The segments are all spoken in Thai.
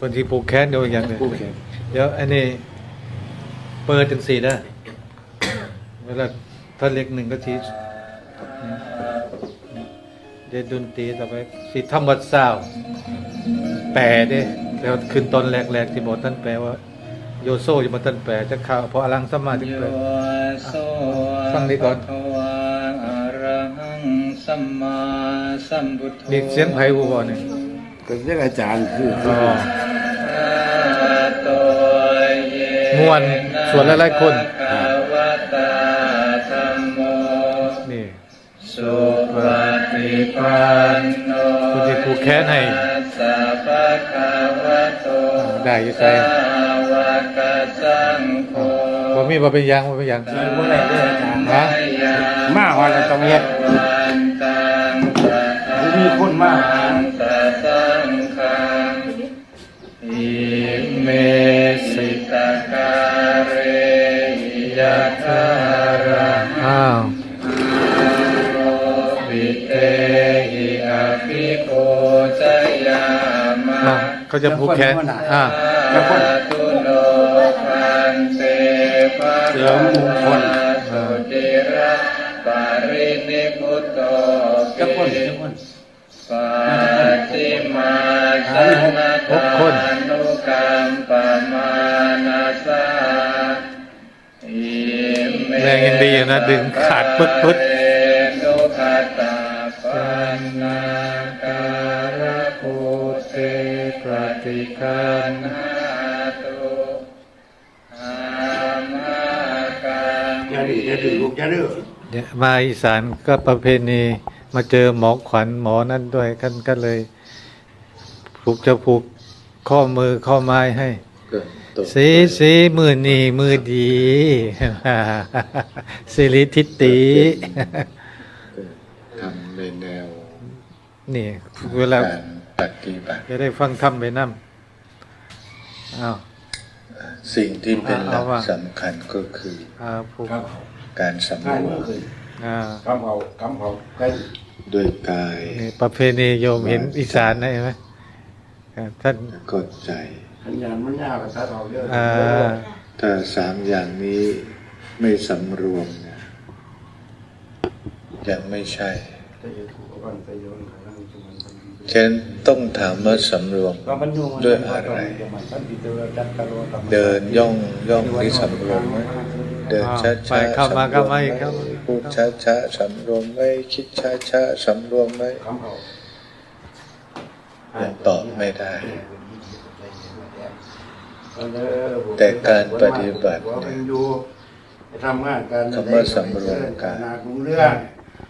คนที่ผูกแขนโดยอย่างหนึ่งผูกแขน เดี๋ยวอันนี้เปิดจังสี่นะเวลาถ้าเล็กหนึ่งก็ทีเดยวดนตรีต่อไปสิธรรมวัดสาวแปลเด้แล้วขึ้นตอนแรกๆที่บอกท่านแปลว่า โยโซอยู่มาท่านแปลจะข่าวเพราะอลังสมมาถึงแปลฟังดีก่อนภะคะวะอะระหังสัมมาสัมพุทโธนี่เสียงไผ่บูบอเนี่ย ก็เรียกอาจารย์คืออ๋อโตเยม่วนส่วนหลายๆคนภะคะวะตาธัมโมนี่สุปฏิปันโนคุณจะผูกแขนให้สัพพะคะวะโตได้อยู่ใจสาวกสังโฆว่ามีว่าเป็นหยังว่าเป็นหยังเมื่อไรเด้ออาจารย์ฮะมาวันละต้องเฮ็ดวันตังปะทะมีคนมา จยามะอ้าวเขาจะผูกแขนอ่าอาตุโนพันเตภะเสริมมงคล สุจิระปารินิพุตโตจักคนจักคนปาติมาชนะหกคนทานุกรรมปมานาสาอิเมแรงยังดีอยู่นะดึงขาดปึ๊ดปึ๊ดเตโนคาตาปันนา ปฏิคันตุอามากังอย่าดื้ออย่าดื้อลูกอย่าดื้อเนี่ยมาอีสานก็ประเพณีมาเจอหมอขวัญหมอนั่นด้วยกันก็เลยผูกจะผูกข้อมือข้อไม้ให้สีสีมือนีมือดีสิริทิติทำในแนวนี่เวลา ปฏิบัติ จะได้ฟังธรรมไปนั่อ้าวสิ่งที่เป็นหลัเอากว่าสำคัญก็คืออ่าผูกครับการสำรง่ายวมเมื่อคืนอ่าคำเอาคำเอาใกล้ด้วยกายนี่ประเพณีโยมเห็นอีสานนะเห็นไหมอ่าท่านและกดใจขันยานมันยาวกับตัดออกเยอะอ่าถ้าสามอย่างนี้ไม่สำรวมเนี่ยยังไม่ใช่ ฉะนั้นต้องถามว่าสำรวมก็มันอยู่มันด้วยอะไร เดินย่องย่องนี่สำรวมไหมเดินช้าไปช้าเข้ามาสำรเข้าวมมาไหมอีกเข้ามาพูดช้าช้าสำรวมไหมคิดช้าช้าสำรวมไหมคำเอายังตอบไม่ได้ แต่การปฏิบัติเนี่ยทำงานการคำว่าสำรวมกาย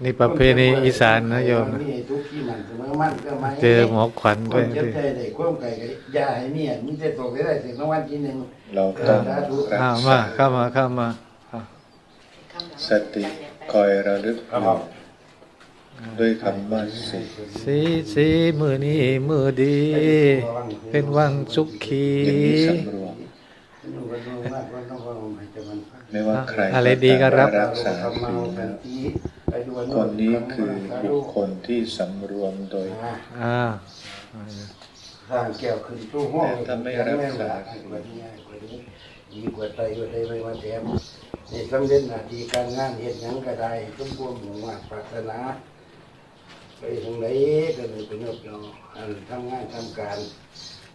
นารุ่งเรื่องนี่ประเพณีอีสานนะโยมนะทุกที่มันเสมอมันก็ไม่เจอหมอขวัญคด้วยนเจ็บใจได้ความไก่ก็ยาให้เนี่ยมีแต่ตกได้ถึงรางวัลที่หนึ่งเราต้องรักอ้าวษามาเข้ามาเข้ามาอ้าวสติคอยระลึกอยู่ด้วยคำว่าสิสีสีมือนี้มือดี เป็นวังสุขีอย่างนี้สำรวมไม่ว่าใครอะไรดีก็รับรักษาศีลแล้ว คนนี้คือบุคคลที่สำรวมโดยอ่าสร้างแก้วขึ้นตู้ห้องถ้าไม่รักษาดีกว่าใจกว่าใจไม่มาแถมนี่สำเร็จหน้าที่การงานเห็นหยังก็ได้สมบูรณ์หมู่มากปรารถนาไปทางไหนก็เลยประโยชน์เนาะอันทำงานทำการ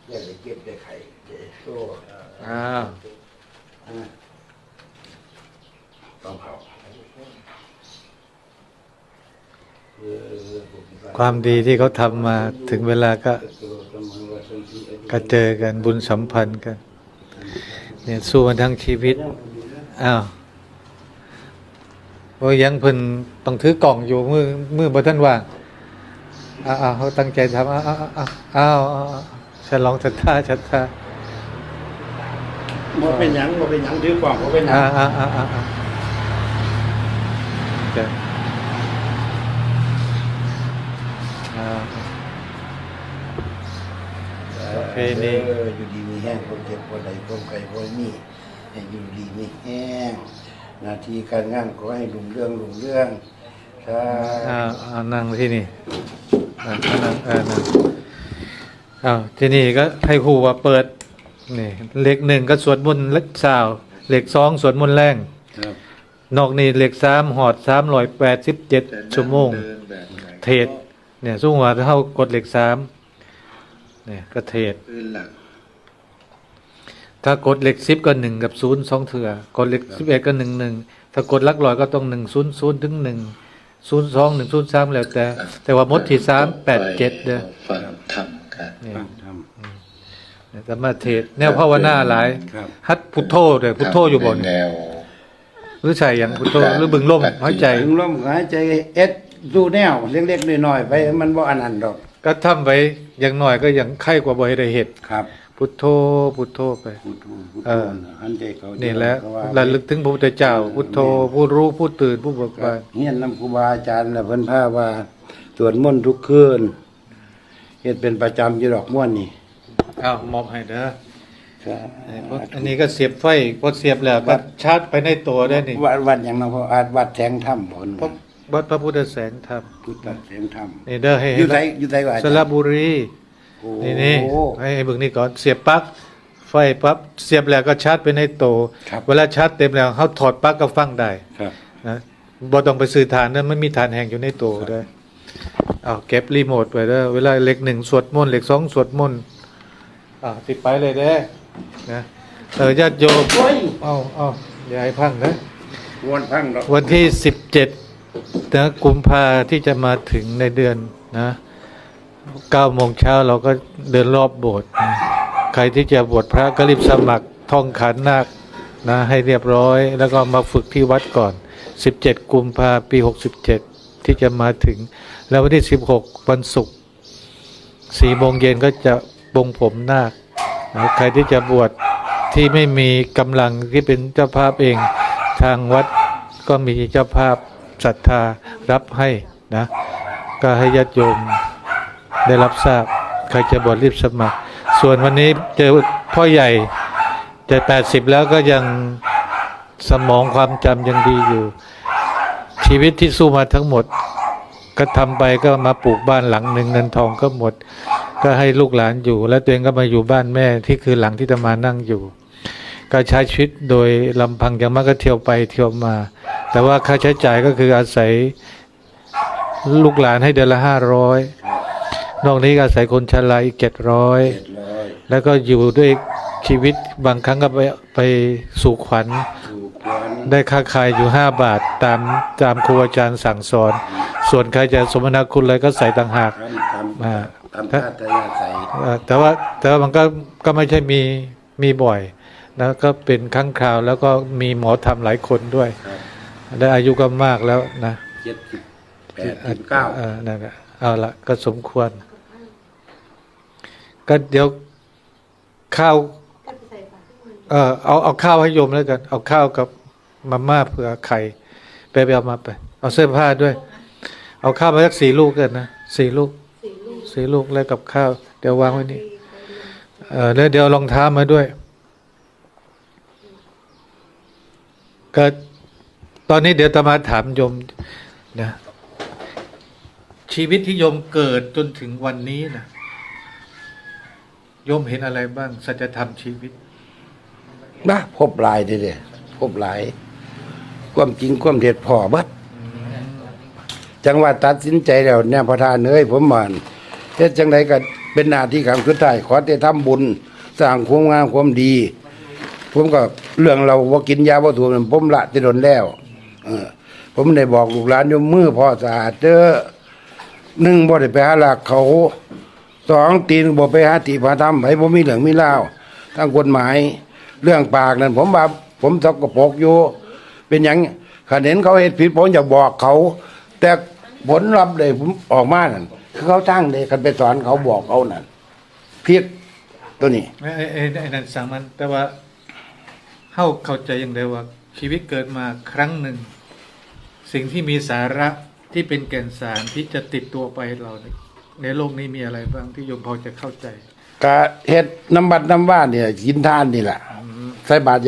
อยากได้เก็บได้ไข่ได้โซ่อ้าวอ่าต้องเขาเออ ความดีที่เขาทำมาถึงเวลาก็ก็เจอกันบุญสัมพันธ์กัน เนี่ยสู้มาทั้งชีวิต อ้าวโอ้ยยังเพิ่นต้องถือกล่องอยู่มือมือบ่ทันว่างอ้าวอ้าวเขาตั้งใจทำอ้าวอ้าวอ้าวอ้าวอ้าวฉลองศรัทธาศรัทธาบ่เป็นหยังบ่เป็นหยังถือกล่องบ่เป็นหยังอ้าวอ้าวอ้าวอ้าวอ้าวจ้ะอ้าวโอ เคนี่เอออยู่ดีมีแห้งคนเจ็บคนใดคนไก่คนมีให้อยู่ดีมีแห้งหน้าที่การงานขอให้รุ่งเรื่องรุ่งเรื่องสาอ้าวอ้าวนั่งที่นี่นั่งนั่งเออนั่งอ้าวทีนี้ก็ให้ครูว่าเปิดนี่เลขหนึ่งก็สวดมนต์เลขสาวเลขสองสวดมนต์แรงครับนอกนี้เลขสามหอดสามร้อยแปดสิบเจ็ดแต่นั่ชั่วโมง เดินแบบไหน เทศเนี่ยสู้ว่าเท่ากดเลขสาม เนี่ยก็เทศพื้นหลัก ถ้ากดเลขสิบก็หนึ่งกับศูนย์สองเถื่อกดเลขสิบเอ็ดก็หนึ่งหนึ่งถ้ากดหลักร้อยก็ต้องหนึ่งศูนย์ศูนย์ถึงหนึ่งศูนย์สองหนึ่งศูนย์สามแล้วแต่ แต่ว่ามดที่สามแปดเจ็ดเด้อฟังธรรมกันเนี่ยทเนี่ยสมาเทศ แนวภาวนาหลายำครับฮัดพุทโธเลยพุทโธอยู่บนในแนวหรือใช่อย่างพุทโธหรือบึงลมหายใจถึงลมหายใจเอ็ดดูแนวเล็กๆน้อยๆไปมันบ่อันนั้นดอก ก็ทำไว้อย่างน้อยก็ยังไข้กว่าบ่ให้ได้เห็ดครับ พุทโธพุทโธไปพุทโธพุทเอโธอหันใจเขานี่แหละเขาว่าระลึกถึงพระพุทธเจ้า พุทโธผู้รู้ผู้ตื่นผู้เบิกครับาบนเฮียนนำครูบาอาจารย์แล้วเพิ่นพาว่าสวดมนต์ทุกคืนเฮ็ดเป็นประจำอยู่ดอกม่วนนี่อ้าวมอบให้เด้อครับอันนี้ก็เสียบไฟพอเสียบแล้วก็ชาร์จไปในตัวได้นี่วัดวัดหยังเนาะพ่ออาจวัดแสงธรรมบ่นพระ วัดพระพุทธแสงธรรมพุทธแสงธรรมนี่เด้อให้อยู่ไสอยู่ไสก็อาจารย์สระบุรีโอ้นี่นี่ให้ให้เบิ่งนี่ก่อนเสียบปลั๊กไฟปั๊บเสียบแล้วก็ชาร์จไปในตัวครับ เวลาชาร์จเต็มแล้วเขาถอดปลั๊กก็ฟังได้ครับ นะบ่ต้องไปซื้อฐานนั้นไม่มีฐานแห่งอยู่ในตัวเด้อเอาเก็บรีโมทไปเด้อเวลาเลขหนึ่งสวดมนต์เลขสองสวดมนต์อ่าติดไปเลยเด้อนะเออญาติโยมโอ้ย เอาเอาอย่าให้พังนะ วนพังดอกวันที่สิบเจ็ด นะกุมภาที่จะมาถึงในเดือนนะเก้าโมงเช้าเราก็เดินรอบโบสถ์นะใครที่จะบวชพระก็รีบสมัครท่องขันนาคนะให้เรียบร้อย แล้วก็มาฝึกที่วัดก่อน 17 กุมภาปี 67 ที่จะมาถึง แล้ววันที่ 16 วันศุกร์สี่โมงเย็นก็จะบงผมนาคนะใครที่จะบวชที่ไม่มีกำลังที่เป็นเจ้าภาพเองทางวัดก็มีเจ้าภาพ ศรัทธารับให้นะก็ให้ญาติโยมได้รับทราบ ใครจะบวชรีบสมัคร ส่วนวันนี้เจอพ่อใหญ่จะแปดสิบแล้วก็ยังสมองความจำยังดีอยู่ ชีวิตที่สู้มาทั้งหมด ก็ทำไปก็มาปลูกบ้านหลังหนึ่งเงินทองก็หมด ก็ให้ลูกหลานอยู่ แล้วตัวเองก็มาอยู่บ้านแม่ที่คือหลังที่ตมานั่งอยู่ ก็ใช้ชีวิตโดยลำพังอย่างมากก็เที่ยวไปเที่ยวมา แต่ว่าค่าใช้จ่ายก็คืออาศัยลูกหลานให้เดือนละห้าร้อยนอกนี้ก็อาศัยคนชราอีกเจ็ดร้อยเจ็ดร้อยแล้วก็อยู่ด้วยชีวิตบางครั้งก็ไปไปสู่ขวัญถูกควรได้ค่าคายอยู่ห้าบาทตามตามครูอาจารย์สั่งสอน ส่วนใครจะสมนาคุณอะไรก็ใส่ต่างหากทำทำอ่าทำท่าทายาใส่เอ่อแต่ว่าแต่ว่ามันก็ก็ไม่ใช่มีมีบ่อยนะก็เป็นครั้งคราวแล้วก็มีหมอทำหลายคนด้วยครับ ได้อายุก็มากแล้วนะเจ็ดสิบแปดสิบเก้าออนั่นแหละเอาละก็สมควร ก็เดี๋ยวข้าว เออเอาเอาข้าวให้โยมแล้วกัน เอาข้าวกับมาม่าเผื่อไข่ไปไปเอามาไป เอาเสื้อผ้าด้วย เอาข้าวมาสักสี่ลูกกันนะสี่ลูกสี่ลูกแล้วกับข้าว เดี๋ยววางไว้นี่เออแล้วเดี๋ยวรองเท้ามาด้วยก็ ตอนนี้เดี๋ยวตมาถามโยมนะชีวิตที่โยมเกิดจนถึงวันนี้นะโยมเห็นอะไรบ้าง สัจธรรมชีวิต นะพบหลายเด้อเด้อพบหลาย ความจริงความเท็จพอบัดจังหวัดตัดสินใจแล้วเนี่ยพระทานเอ้ยผมมานเฮ็ดจังไดก็เป็นหน้าที่ของสุดท้ายขอแต่ทำบุญสร้างความงามความดี ผมก็เรื่องเราว่ากินยาบ่ถูกนั่นผมละที่โดนแล้ว เออ ผมได้บอกลูกหลานโยมมือพ่อสะอาดเด้อหนึ่งบ่ได้ไปหาหลักเขาสองตีนบ่ไปหาติพาทำให้ผมมีเหลืองมีเล่าวทางกฎหมาย เรื่องปากนั่นผมว่าผมสกปรกอยู่ เป็นหยังขันเห็นเขาเห็นผิดผมจะบอกเขา แต่ผลลัพธ์เลยผมออกมานั่นคือเขาจ้งเลยคันไปสอนเขาบอกเขานั่นผิดตัวนี้ ไอ้ไอ้ไอ้นั่นสามันแต่ว่าเข้าเข้าใจอย่างเดียวว่า ชีวิตเกิดมาครั้งหนึ่ง สิ่งที่มีสาระที่เป็นแก่นสารที่จะติดตัวไปเราเนี่ยในโลกนี้มีอะไรบ้างที่โยมพอจะเข้าใจ กะเฮ็ดน้ำบัดน้ำว่านเนี่ยกินทานนี่แหละใส่บาตร